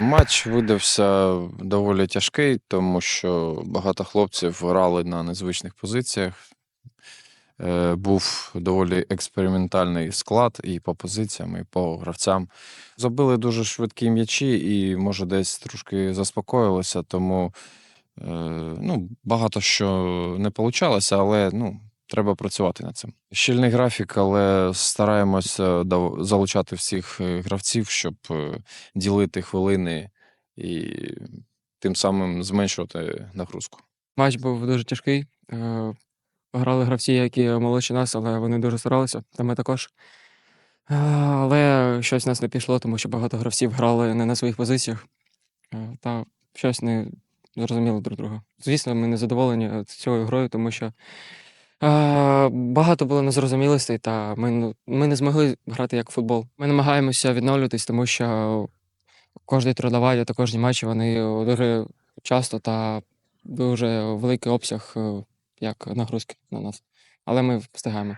Матч видався доволі тяжкий, тому що багато хлопців грали на незвичних позиціях. Е, Був доволі експериментальний склад і по позиціям, і по гравцям. Забили дуже швидкі м'ячі, і може десь трошки заспокоїлося, тому е, ну, багато що не вийшло, але ну, треба працювати над цим. Щільний графік, але стараємося залучати всіх е, гравців, щоб е, ділити хвилини і тим самим зменшувати нагрузку. Матч був дуже тяжкий. Е, Грали гравці, які молодші нас, але вони дуже старалися, та ми також. Але щось в нас не пішло, тому що багато гравців грали не на своїх позиціях та щось не зрозуміли друг друга. Звісно, ми не задоволені цією грою, тому що багато було незрозумілостей, та ми, ну, ми не змогли грати як в футбол. Ми намагаємося відновлюватись, тому що кожний трудовий та кожні матчі вони дуже часто та дуже великий обсяг е, як нагрузки на нас. Але ми встигаємо.